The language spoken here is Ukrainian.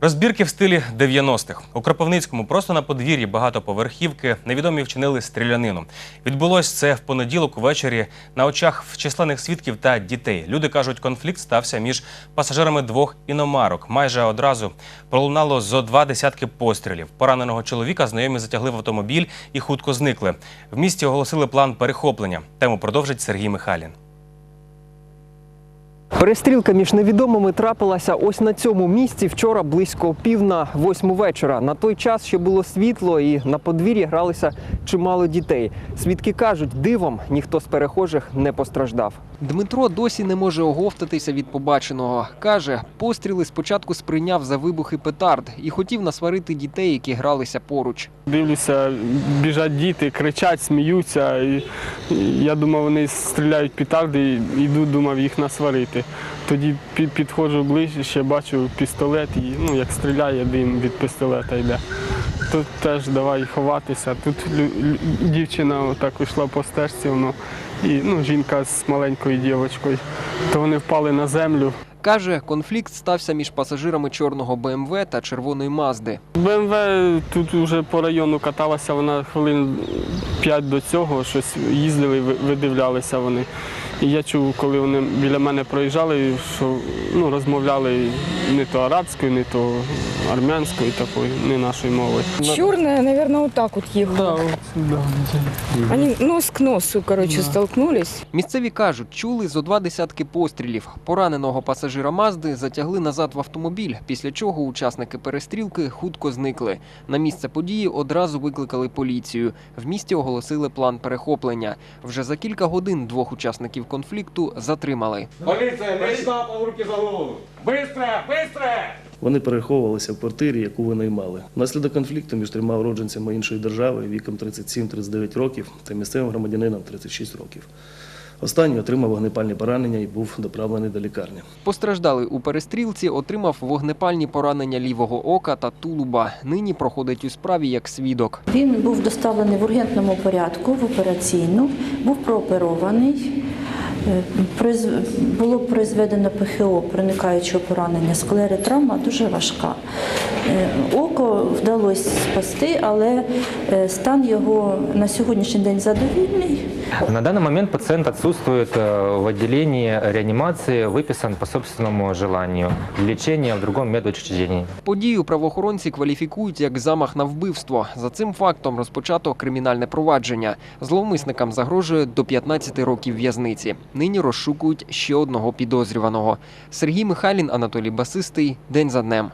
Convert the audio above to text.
Розбірки в стилі 90-х. У Кропивницькому просто на подвір'ї багатоповерхівки невідомі вчинили стрілянину. Відбулось це в понеділок увечері на очах численних свідків та дітей. Люди кажуть, конфлікт стався між пасажирами двох іномарок. Майже одразу пролунало зо два десятки пострілів. Пораненого чоловіка знайомі затягли в автомобіль і хутко зникли. В місті оголосили план перехоплення. Тему продовжить Сергій Михайлін. Перестрілка між невідомими трапилася ось на цьому місці вчора близько пів на восьму вечора. На той час ще було світло і на подвір'ї гралися чимало дітей. Свідки кажуть, дивом ніхто з перехожих не постраждав. Дмитро досі не може оговтатися від побаченого. Каже, постріли спочатку сприйняв за вибухи петард і хотів насварити дітей, які гралися поруч. Дивлюся, біжать діти, кричать, сміються. І, я думав, вони стріляють петарди, і йду, думав їх насварити. Тоді підходжу ближче, ще бачу пістолет, і ну, як стріляє, дим від пістолета йде. Тут теж давай ховатися. Тут дівчина отак йшла по стежці, воно, і ну, жінка з маленькою дівчинкою. То вони впали на землю. Каже, конфлікт стався між пасажирами чорного БМВ та червоної Мазди. БМВ тут вже по району каталася, вона хвилин 5 до цього, щось їздили, видивлялися вони. І я чув, коли вони біля мене проїжджали, що ну, розмовляли не то арабською, не то армянською такою, не нашою мовою. Черная, наверное, вот так вот ехала. Они нос к носу, короче, столкнулись. Місцеві кажуть, чули зо два десятки пострілів. Пораненого пасажира Мазди затягли назад в автомобіль, після чого учасники перестрілки хутко зникли. На місце події одразу викликали поліцію. В місті оголосили план перехоплення. Вже за кілька годин двох учасників конфлікту затримали. Полиция, весь запал, руки за голову. Быстро, быстро! Вони переховувалися в квартирі, яку винаймали. Внаслідок конфлікту між трьома уродженцями іншої держави віком 37-39 років та місцевим громадянином 36 років. Останній отримав вогнепальні поранення і був доправлений до лікарні. Постраждалий у перестрілці отримав вогнепальні поранення лівого ока та тулуба. Нині проходить у справі як свідок. Він був доставлений в ургентному порядку в операційну, був прооперований. Е, Було произведено ПХО, проникаючого поранення, склери травма дуже важка. Е, Око вдалося спасти, але е, стан його на сьогоднішній день задовільний. На данный момент пациент отсутствует э, в отделении реанимации, выписан по собственному желанию. Лечение в другом медучреждении. Подію правоохоронці кваліфікують як замах на вбивство. За цим фактом розпочато кримінальне провадження. Зловмисникам загрожує до 15 років в'язниці. Нині розшукують ще одного підозрюваного. Сергій Михайлін, Анатолій Басистий. День за днем.